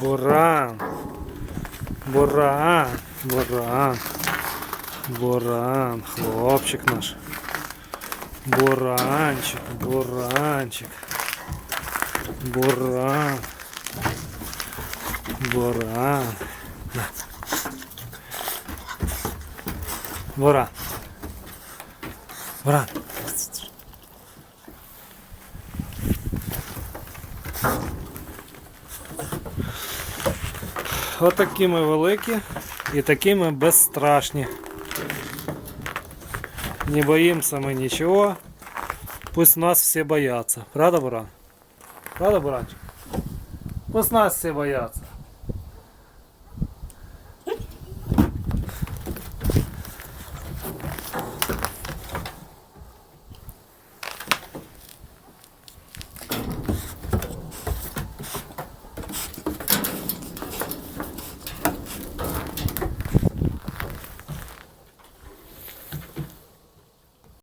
Буран. Буран. Буран. Буран. Хлопчик наш. Буранчик. Буранчик. Буран. Буран. На. Буран. Буран. Отакі ми великі і такі ми безстрашні. Не боїмося ми нічого. Пусть нас всі бояться. Правда, Буран? Правда, Буранчик? Всі бояться.